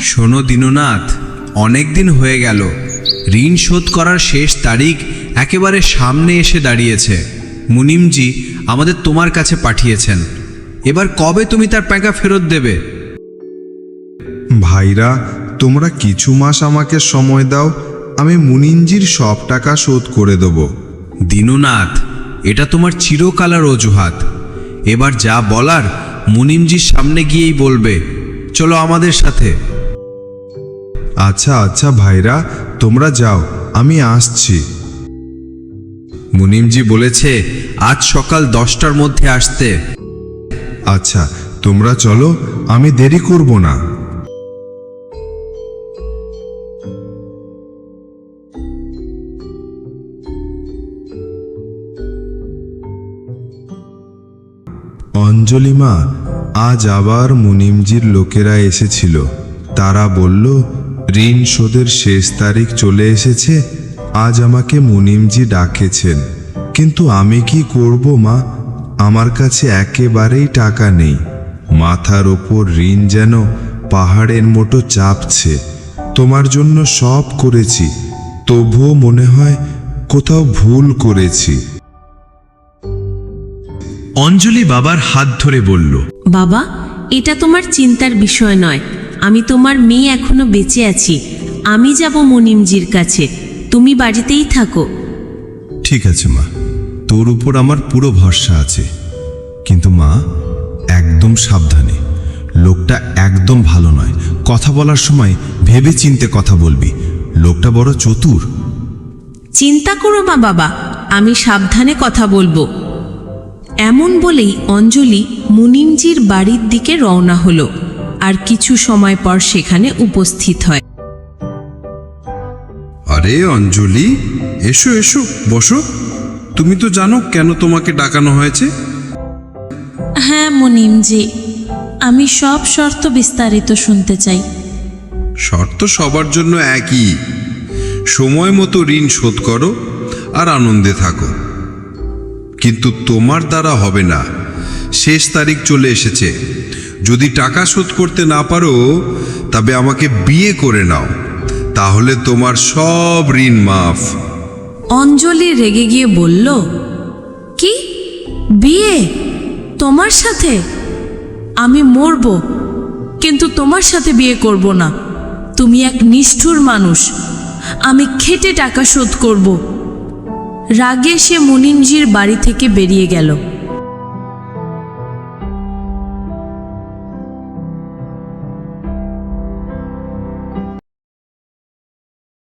শোনো দীননাথ অনেক দিন হয়ে গেল। ঋণ শোধ করার শেষ তারিখ একেবারে সামনে এসে দাঁড়িয়েছে। মুনিমজি আমাদের তোমার কাছে পাঠিয়েছেন। এবার কবে তুমি তার প্যাঁকা ফেরত দেবে? ভাইরা তোমরা কিছু মাস আমাকে সময় দাও আমি মুনিমজির সব টাকা শোধ করে দেব। দীননাথ এটা তোমার চিরকালার অজুহাত। এবার যা বলার মুনিমজির সামনে গিয়েই বলবে, চলো আমাদের সাথে। আচ্ছা আচ্ছা ভাইরা, তোমরা যাও, আমি আসছি। মুনিমজি বলেছে, আজ সকাল দশটার মধ্যে আসতে। আচ্ছা তোমরা চলো, আমি দেরি করব না। অঞ্জলিমা আজ আবার মুনিমজির লোকেরা এসেছিল। তারা বলল, ঋণ শোধের শেষ তারিখ চলে এসেছে, আজ আমাকে মুনিমজি ডাকেছেন। কিন্তু আমি কি করব, মা? আমার কাছে একেবারেই টাকা নেই। মাথার ওপর ঋণ যেন পাহাড়ের মতো চাপছে। তোমার জন্য সব করেছি, তবুও মনে হয় কোথাও ভুল করেছি। অঞ্জলি বাবার হাত ধরে বলল বাবা এটা তোমার চিন্তার বিষয় নয়। আমি তোমার মেয়ে এখনও বেঁচে আছি। আমি যাব মনিমজির কাছে। তুমি বাড়িতেই থাকো। ঠিক আছে মা তোর উপর আমার পুরো ভরসা আছে। কিন্তু মা একদম সাবধানে। লোকটা একদম ভালো নয়। কথা বলার সময় ভেবে চিনতে কথা বলবি। লোকটা বড় চতুর। চিন্তা করো মা বাবা আমি সাবধানে কথা বলব। এমন বলেই অঞ্জলি মুনিমজির বাড়ির দিকে রওনা হলো আর কিছু সময় পর সেখানে উপস্থিত হয়। আরে অঞ্জলি এসো এসো বসো। তুমি তো জানো কেন তোমাকে ডাকানো হয়েছে? হ্যাঁ মুনিমজি আমি সব শর্ত বিস্তারিত শুনতে চাই। শর্ত সবার জন্য একই। সময় মতো ঋণ শোধ করো আর আনন্দে থাকো। কিন্তু তোমার দ্বারা হবে না। শেষ তারিখ চলে এসেছে। যদি টাকা শোধ করতে না পারো, তবে আমাকে বিয়ে করে নাও। তাহলে তোমার সব ঋণ মাফ। অঞ্জলি রেগে গিয়ে বলল, কি? বিয়ে? তোমার সাথে? আমি মরব, কিন্তু তোমার সাথে বিয়ে করব না। তুমি এক নিষ্ঠুর মানুষ। আমি খেটে টাকা শোধ করব। রাগে সে মুনিমজির বাড়ি থেকে বেরিয়ে গেল।